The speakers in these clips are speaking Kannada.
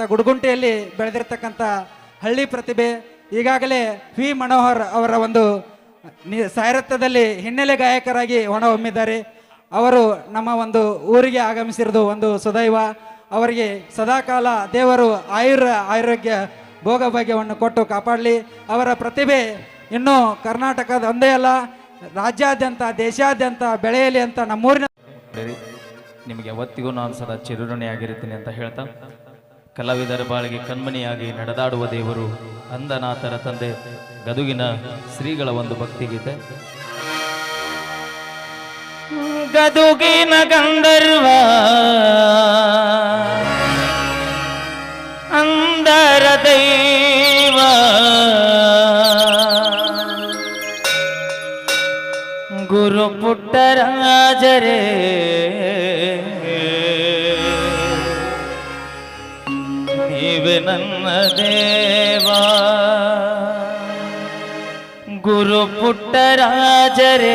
ಆಗಿರ್ತಕ್ಕಂಥ ಗುಡುಗುಂಟೆಯಲ್ಲಿ ಬೆಳೆದಿರ್ತಕ್ಕಂಥ ಹಳ್ಳಿ ಪ್ರತಿಭೆ, ಈಗಾಗಲೇ ವಿ. ಮನೋಹರ್ ಅವರ ಒಂದು ಸಾಹಿತ್ಯದಲ್ಲಿ ಹಿನ್ನೆಲೆ ಗಾಯಕರಾಗಿ ಹೊಣಹೊಮ್ಮಿದ್ದಾರೆ ಅವರು ನಮ್ಮ ಒಂದು ಊರಿಗೆ ಆಗಮಿಸಿರೋದು ಒಂದು ಸದೈವ. ಅವರಿಗೆ ಸದಾಕಾಲ ದೇವರು ಆಯುರ್ ಆರೋಗ್ಯ ಭೋಗಭಾಗ್ಯವನ್ನು ಕೊಟ್ಟು ಕಾಪಾಡಲಿ. ಅವರ ಪ್ರತಿಭೆ ಇನ್ನೂ ಕರ್ನಾಟಕದ ಒಂದೇ ಅಲ್ಲ, ರಾಜ್ಯಾದ್ಯಂತ, ದೇಶಾದ್ಯಂತ ಬೆಳೆಯಲಿ ಅಂತ ನಮ್ಮೂರಿನ ನಿಮಗೆ ಯಾವತ್ತಿಗೂ ನಾನು ಸದಾ ಚಿರುಋಣಿಯಾಗಿರುತ್ತೇನೆ ಅಂತ ಹೇಳ್ತಾ ಕಲಾವಿದರ ಬಾಳಿಗೆ ಕಣ್ಮಣಿಯಾಗಿ ನಡೆದಾಡುವ ದೇವರು ಅಂದನಾಥರ ತಂದೆ, ಗದುಗಿನ ಶ್ರೀಗಳ ಒಂದು ಭಕ್ತಿಗೀತೆ. ಗದುಗಿನ ಗಂಧರ್ವ, ಅಂದರ ದೈವ. ಗುರು ಪುಟ್ಟರಾಜರೇ ನೀವೆ ನನ್ನ ದೇವಾ ಗುರು ಪುಟ್ಟರಾಜರೇ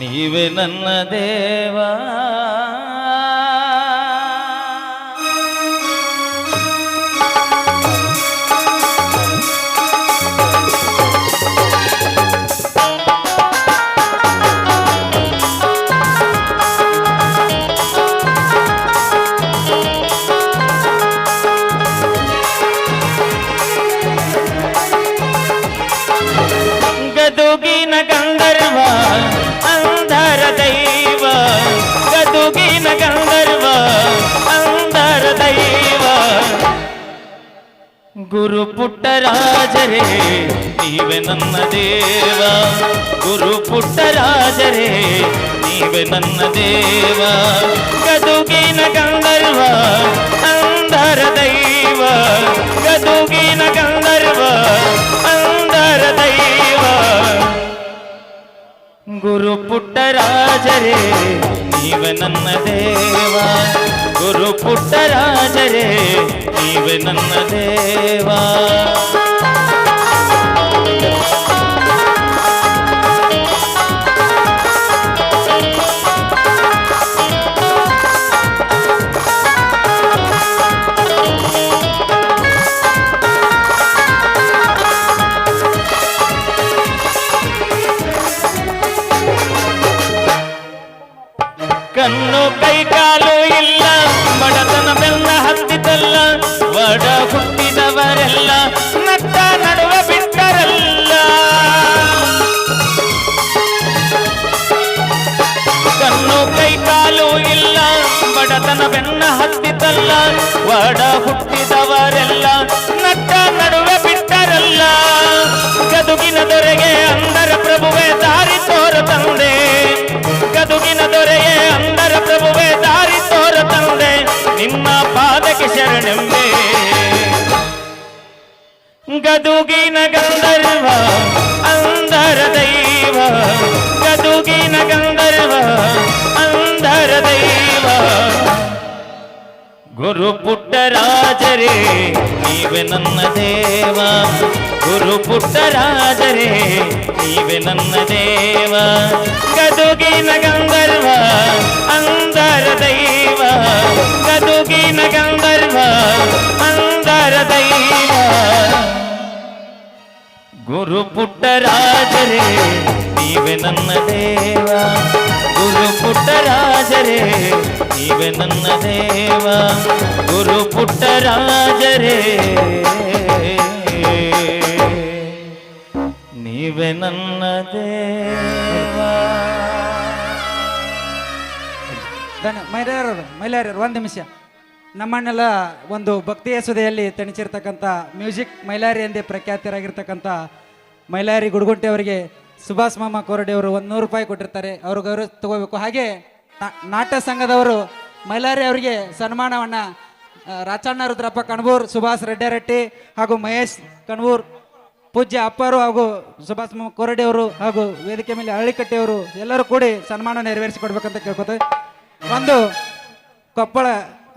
ನೀವೆ ನನ್ನ ದೇವಾ ಗುರು ಪುಟ್ಟರಾಜರೇ ನೀವೆ ನನ್ನ ದೇವ ಗುರು ಪುಟ್ಟರಾಜರೇ ನೀವೆ ನನ್ನ ದೇವ ಗದುಗಿನ ಗಂಧರ್ವ ಅಂಧರ ದೈವ ಗದುಗಿನ ಗಂಧರ್ವ ಅಂಧರ ದೈವ ಗುರು ಪುಟ್ಟರಾಜರೇ ನೀವೆ ನನ್ನ ದೇವ ಗುರು ಪುಟ್ಟರಾಜರೇ ನೀವೆ ನನ್ನ ದೇವ. ಕಣ್ಣು ಕೈ ಕಾಲು ಇಲ್ಲ. ಬಡತನ ಬೆಲ್ಲ ಹತ್ತಿತಲ್ಲ ಒಡ ಹುಟ್ಟಿದವರೆಲ್ಲ ನಟ್ಟ ನಡುವ ಬಿಟ್ಟರಲ್ಲ. ಕಣ್ಣು ಕೈ ಕಾಲು ಇಲ್ಲ, ಬಡತನ ಬೆನ್ನ ಹತ್ತಿತಲ್ಲ ಒಡ ಹುಟ್ಟಿದವರೆಲ್ಲ ನಟ್ಟ ನಡುವ ಬಿಟ್ಟರಲ್ಲ. ಗದುಗಿನ ದೊರೆಗೆ ಅಂದರ ಪ್ರಭುವೇ ದಾರಿ ತೋರ ತಂದೆ, ಗದುಗಿನ ದೊರೆಗೆ ಅಂದರ ಗದುಗಿನ ಗಂಧರ್ವ, ಅಂಧರ ದೈವ. ಗುರು ಪುಟ್ಟರಾಜರೇ ನೀವೆ ನನ್ನ ದೇವ. ಗುರು ಪುಟ್ಟರಾಜರೇ ನೀವೆ ನನ್ನ ದೇವ. ಗದುಗಿನ ಗಂಧರ್ವ ಅಂದರ ದೈವ. ಗದುಗಿನ ಗಂಧರ್ವ ಅಂದರ ದೈವ. ಗುರು ಪುಟ್ಟರಾಜರೇ ನೀವೆ ನನ್ನ ದೇವ. ಗುರು ಪುಟ್ಟರಾಜರೇ ನೀವೆ ನನ್ನ ದೇವ. ಗುರು ಪುಟ್ಟರಾಜರೇ ನೀವೆ ನನ್ನ ದೇವ. ಮಹಿಳೆಯರು ಮಹಿಳೆಯರು ಒಂದು ನಿಮಿಷ. ನಮ್ಮನ್ನೆಲ್ಲ ಒಂದು ಭಕ್ತಿಯ ಸುದೆಯಲ್ಲಿ ತಣಿಸಿರ್ತಕ್ಕಂಥ ಮ್ಯೂಸಿಕ್ ಮೈಲಾರಿ ಎಂದೇ ಪ್ರಖ್ಯಾತರಾಗಿರ್ತಕ್ಕಂಥ ಮೈಲಾರಿ ಗುಡುಗುಂಟೆ ಅವರಿಗೆ ಸುಭಾಷ್ ಮಾಮ ಕೋರಡಿ ಅವರು ಒಂದು ನೂರು ರೂಪಾಯಿ ಕೊಟ್ಟಿರ್ತಾರೆ. ಅವರು ಗೌರವ ತಗೋಬೇಕು. ಹಾಗೆ ನಾಟ್ಯ ಸಂಘದವರು ಮೈಲಾರಿ ಅವರಿಗೆ ಸನ್ಮಾನವನ್ನು ರಾಚಣ್ಣ ರುದ್ರಪ್ಪ ಕಣ್ಬೂರ್, ಸುಭಾಷ್ ರೆಡ್ಡಿರೆಟ್ಟಿ ಹಾಗೂ ಮಹೇಶ್ ಕಣ್ಬೂರ್, ಪೂಜ್ಯ ಅಪ್ಪರು ಹಾಗೂ ಸುಭಾಷ್ ಕೋರಡಿ ಅವರು ಹಾಗೂ ವೇದಿಕೆ ಮೇಲೆ ಹಳ್ಳಿಕಟ್ಟೆಯವರು ಎಲ್ಲರೂ ಕೂಡಿ ಸನ್ಮಾನ ನೆರವೇರಿಸಿ ನೆರವೇರಿಸಿಕೊಡ್ಬೇಕಂತ ಕೇಳ್ಕೊತೇವೆ. ಒಂದು ಕೊಪ್ಪಳ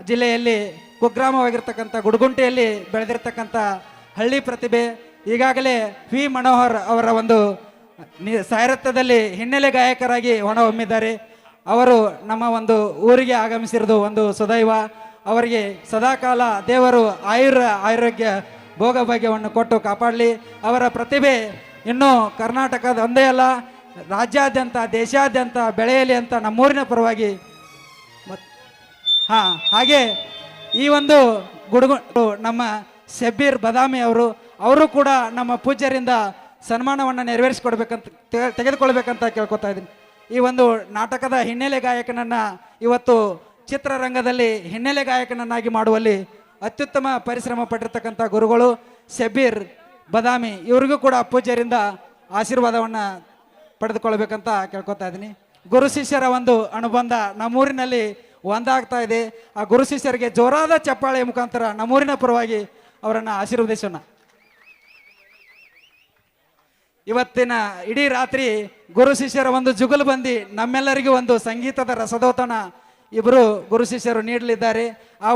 ಜಿಲ್ಲೆಯಲ್ಲಿ ಕುಗ್ರಾಮವಾಗಿರ್ತಕ್ಕಂಥ, ಗುಡುಗುಂಟೆಯಲ್ಲಿ ಬೆಳೆದಿರ್ತಕ್ಕಂಥ ಹಳ್ಳಿ ಪ್ರತಿಭೆ, ಈಗಾಗಲೇ ವಿ ಮನೋಹರ್ ಅವರ ಒಂದು ಸಾರಥ್ಯದಲ್ಲಿ ಹಿನ್ನೆಲೆ ಗಾಯಕರಾಗಿ ಹೊಣಹೊಮ್ಮಿದ್ದಾರೆ ಅವರು ನಮ್ಮ ಒಂದು ಊರಿಗೆ ಆಗಮಿಸಿರೋದು ಒಂದು ಸದೈವ. ಅವರಿಗೆ ಸದಾಕಾಲ ದೇವರು ಆಯುರ ಆರೋಗ್ಯ, ಭೋಗಭಾಗ್ಯವನ್ನು ಕೊಟ್ಟು ಕಾಪಾಡಲಿ. ಅವರ ಪ್ರತಿಭೆ ಇನ್ನೂ ಕರ್ನಾಟಕದ ಒಂದೇ ಅಲ್ಲ, ರಾಜ್ಯಾದ್ಯಂತ, ದೇಶಾದ್ಯಂತ ಬೆಳೆಯಲಿ ಅಂತ ನಮ್ಮೂರಿನ ಪರವಾಗಿ ಹಾ, ಹಾಗೆ ಈ ಒಂದು ಗುಡುಗು, ನಮ್ಮ ಶಬ್ಬೀರ್ ಬದಾಮಿ ಅವರು ಅವರು ಕೂಡ ನಮ್ಮ ಪೂಜ್ಯರಿಂದ ಸನ್ಮಾನವನ್ನು ನೆರವೇರಿಸಿಕೊಡ್ಬೇಕಂತ, ತೆಗೆ- ತೆಗೆದುಕೊಳ್ಬೇಕಂತ ಕೇಳ್ಕೊತಾ ಇದ್ದೀನಿ. ಈ ಒಂದು ನಾಟಕದ ಹಿನ್ನೆಲೆ ಗಾಯಕನನ್ನು ಇವತ್ತು ಚಿತ್ರರಂಗದಲ್ಲಿ ಹಿನ್ನೆಲೆ ಗಾಯಕನನ್ನಾಗಿ ಮಾಡುವಲ್ಲಿ ಅತ್ಯುತ್ತಮ ಪರಿಶ್ರಮ ಪಟ್ಟಿರ್ತಕ್ಕಂಥ ಗುರುಗಳು ಸೆಬೀರ್ ಬದಾಮಿ, ಇವರಿಗೂ ಕೂಡ ಪೂಜೆಯರಿಂದ ಆಶೀರ್ವಾದವನ್ನು ಪಡೆದುಕೊಳ್ಬೇಕಂತ ಕೇಳ್ಕೊತಾ ಇದ್ದೀನಿ. ಗುರು ಶಿಷ್ಯರ ಒಂದು ಅನುಬಂಧ ನಮ್ಮೂರಿನಲ್ಲಿ ಒಂದಾಗ್ತಾ ಇದೆ. ಆ ಗುರು ಶಿಷ್ಯರಿಗೆ ಜೋರಾದ ಚಪ್ಪಾಳೆ ಮುಖಾಂತರ ನಮ್ಮೂರಿನ ಪರವಾಗಿ ಅವರನ್ನು ಆಶೀರ್ವದಿಸೋಣ. ಇವತ್ತಿನ ಇಡೀ ರಾತ್ರಿ ಗುರು ಶಿಷ್ಯರ ಒಂದು ಜುಗಲು ಬಂದಿ ನಮ್ಮೆಲ್ಲರಿಗೂ ಒಂದು ಸಂಗೀತದ ರಸದೋತನ ಇಬ್ಬರು ಗುರು ಶಿಷ್ಯರು ನೀಡಲಿದ್ದಾರೆ. ಆ